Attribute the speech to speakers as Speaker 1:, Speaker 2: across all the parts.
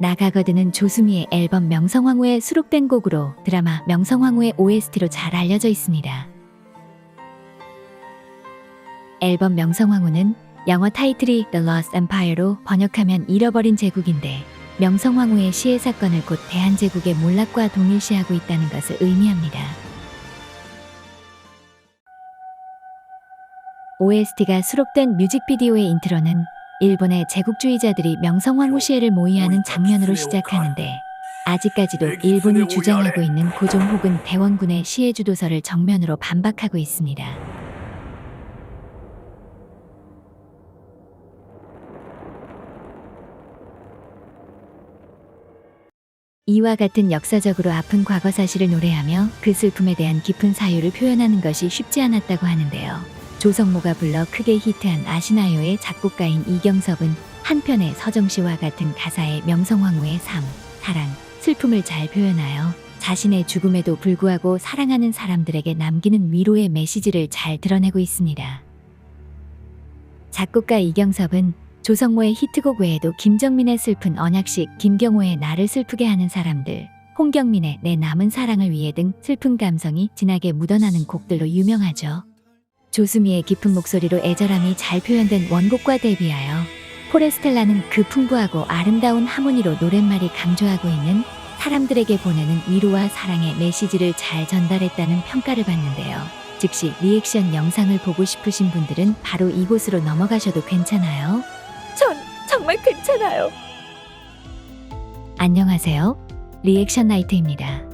Speaker 1: 나가거든은 조수미의 앨범 명성황후에 수록된 곡으로 드라마 명성황후의 OST로 잘 알려져 있습니다. 앨범 명성황후는 영어 타이틀이 The Lost Empire로 번역하면 잃어버린 제국인데 명성황후의 시해 사건을 곧 대한제국의 몰락과 동일시하고 있다는 것을 의미합니다. OST가 수록된 뮤직비디오의 인트로는 일본의 제국주의자들이 명성황후 시해를 모의하는 장면으로 시작하는데 아직까지도 일본이 주장하고 있는 고종 혹은 대원군의 시해 주도서를 정면으로 반박하고 있습니다. 이와 같은 역사적으로 아픈 과거 사실을 노래하며 그 슬픔에 대한 깊은 사유를 표현하는 것이 쉽지 않았다고 하는데요. 조성모가 불러 크게 히트한 아시나요의 작곡가인 이경섭은 한편의 서정시와 같은 가사의 명성황후의 삶, 사랑, 슬픔을 잘 표현하여 자신의 죽음에도 불구하고 사랑하는 사람들에게 남기는 위로의 메시지를 잘 드러내고 있습니다. 작곡가 이경섭은 조성모의 히트곡 외에도 김정민의 슬픈 언약식, 김경호의 나를 슬프게 하는 사람들, 홍경민의 내 남은 사랑을 위해 등 슬픈 감성이 진하게 묻어나는 곡들로 유명하죠. 조수미의 깊은 목소리로 애절함이 잘 표현된 원곡과 대비하여 포레스텔라는 그 풍부하고 아름다운 하모니로 노랫말이 강조하고 있는 사람들에게 보내는 위로와 사랑의 메시지를 잘 전달했다는 평가를 받는데요. 즉시 리액션 영상을 보고 싶으신 분들은 바로 이곳으로 넘어가셔도 괜찮아요. 전 정말 괜찮아요. 안녕하세요. 리액션 나이트입니다.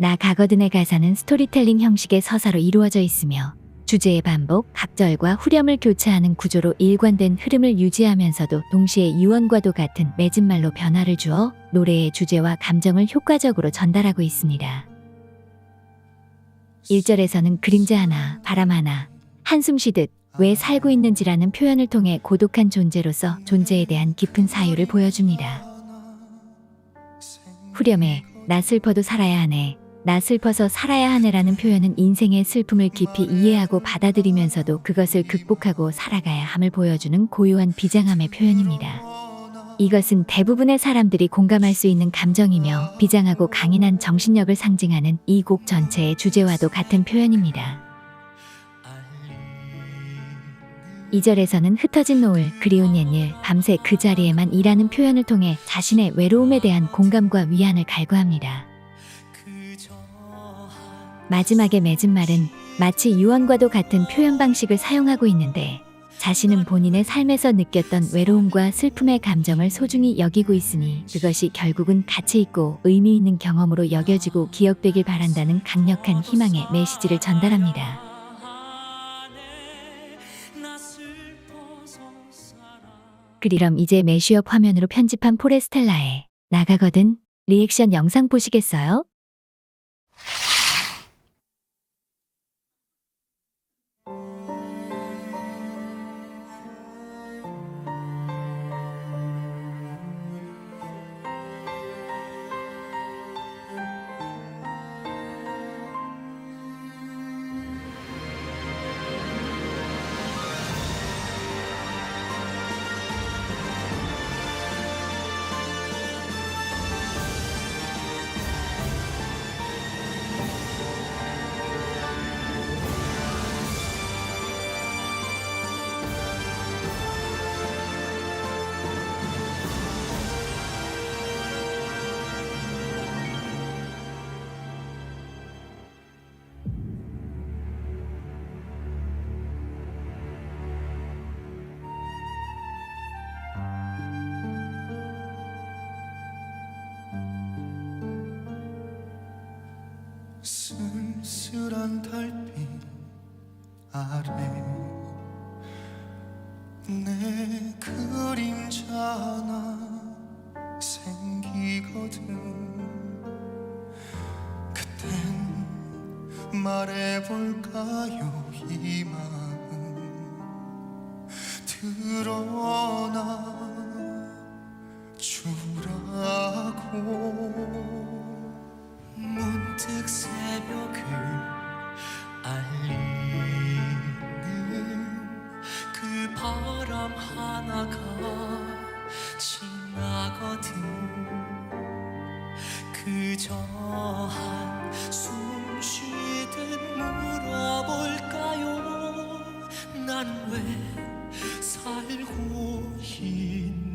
Speaker 1: 나 가거든의 가사는 스토리텔링 형식의 서사로 이루어져 있으며 주제의 반복, 각절과 후렴을 교차하는 구조로 일관된 흐름을 유지하면서도 동시에 유언과도 같은 맺은말로 변화를 주어 노래의 주제와 감정을 효과적으로 전달하고 있습니다. 1절에서는 그림자 하나, 바람 하나, 한숨 쉬듯 왜 살고 있는지라는 표현을 통해 고독한 존재로서 존재에 대한 깊은 사유를 보여줍니다. 후렴에 나 슬퍼도 살아야 하네. 나 슬퍼서 살아야 하네라는 표현은 인생의 슬픔을 깊이 이해하고 받아들이면서도 그것을 극복하고 살아가야 함을 보여주는 고요한 비장함의 표현입니다. 이것은 대부분의 사람들이 공감할 수 있는 감정이며 비장하고 강인한 정신력을 상징하는 이 곡 전체의 주제와도 같은 표현입니다. 2절에서는 흩어진 노을, 그리운 옛일, 밤새 그 자리에만 일하는 표현을 통해 자신의 외로움에 대한 공감과 위안을 갈구합니다. 마지막에 맺은 말은 마치 유언과도 같은 표현 방식을 사용하고 있는데 자신은 본인의 삶에서 느꼈던 외로움과 슬픔의 감정을 소중히 여기고 있으니 그것이 결국은 가치 있고 의미 있는 경험으로 여겨지고 기억되길 바란다는 강력한 희망의 메시지를 전달합니다. 그리럼 이제 매쉬업 화면으로 편집한 포레스텔라에 나가거든 리액션 영상 보시겠어요?
Speaker 2: 쓸쓸한 달빛 아래 내 그림자 하나 생기거든. 그땐 말해볼까요 이 마음? 드러나 새벽을 알리는 그 바람 하나가
Speaker 3: 지나거든.
Speaker 4: 그저 한숨
Speaker 2: 쉬듯 물어볼까요? 난 왜 살고
Speaker 4: 있는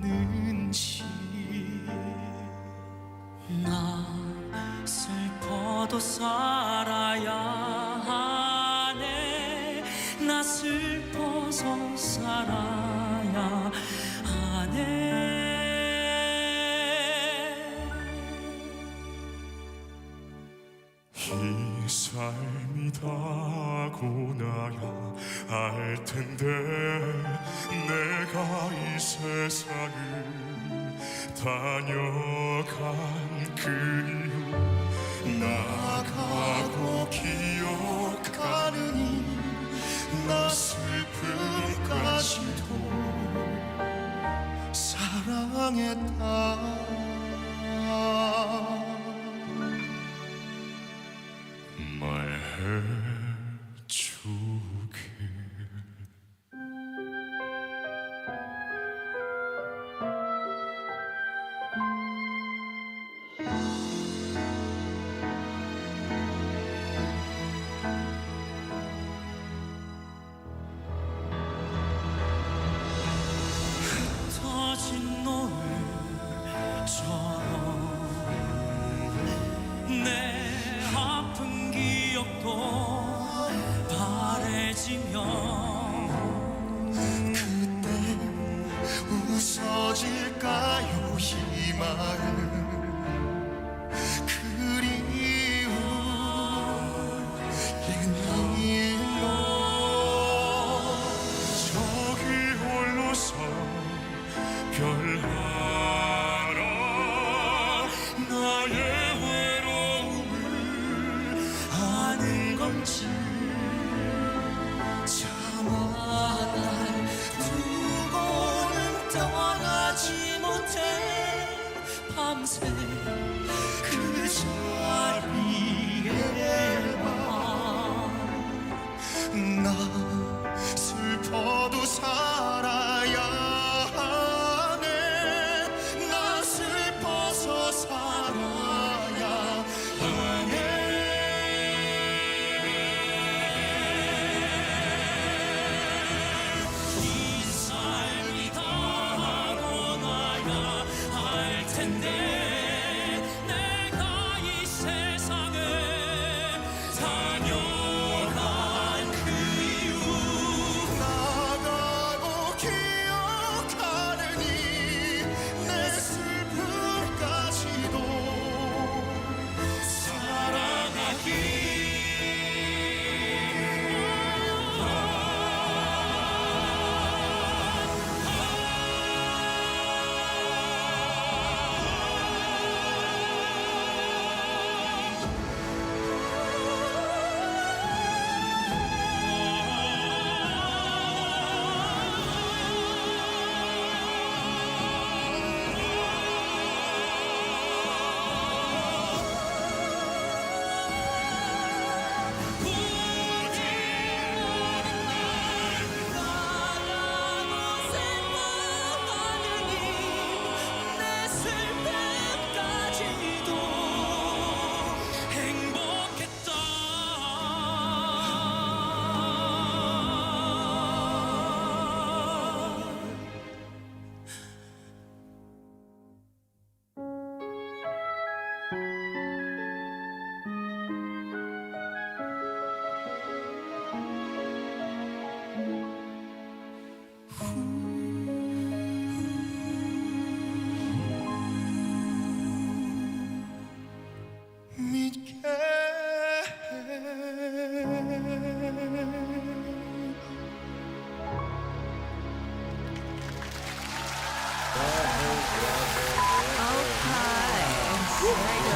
Speaker 4: 삶이다고 나야 알 텐데 내가 이 세상을 다녀간
Speaker 5: 그리움